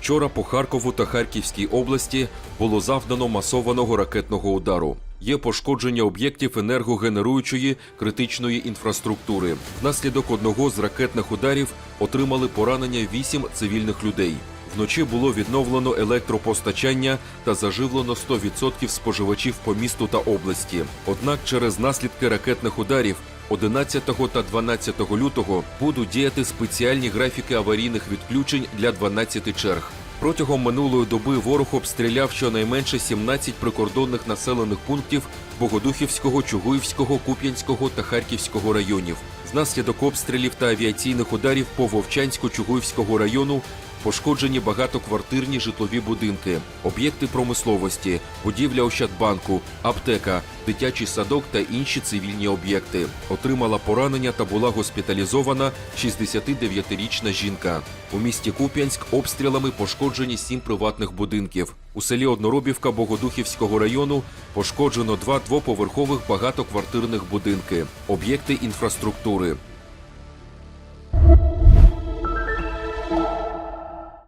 Вчора по Харкову та Харківській області було завдано масованого ракетного удару. Є пошкодження об'єктів енергогенеруючої критичної інфраструктури. Внаслідок одного з ракетних ударів отримали поранення вісім цивільних людей. Вночі було відновлено електропостачання та заживлено 100% споживачів по місту та області. Однак через наслідки ракетних ударів 11 та 12 лютого будуть діяти спеціальні графіки аварійних відключень для 12 черг. Протягом минулої доби ворог обстріляв щонайменше 17 прикордонних населених пунктів Богодухівського, Чугуївського, Куп'янського та Харківського районів. Внаслідок обстрілів та авіаційних ударів по Вовчансько-Чугуївського району пошкоджені багатоквартирні житлові будинки, об'єкти промисловості, будівля Ощадбанку, аптека, дитячий садок та інші цивільні об'єкти. Отримала поранення та була госпіталізована 69-річна жінка. У місті Куп'янськ обстрілами пошкоджені сім приватних будинків. У селі Одноробівка Богодухівського району пошкоджено два двоповерхових багатоквартирних будинки, об'єкти інфраструктури.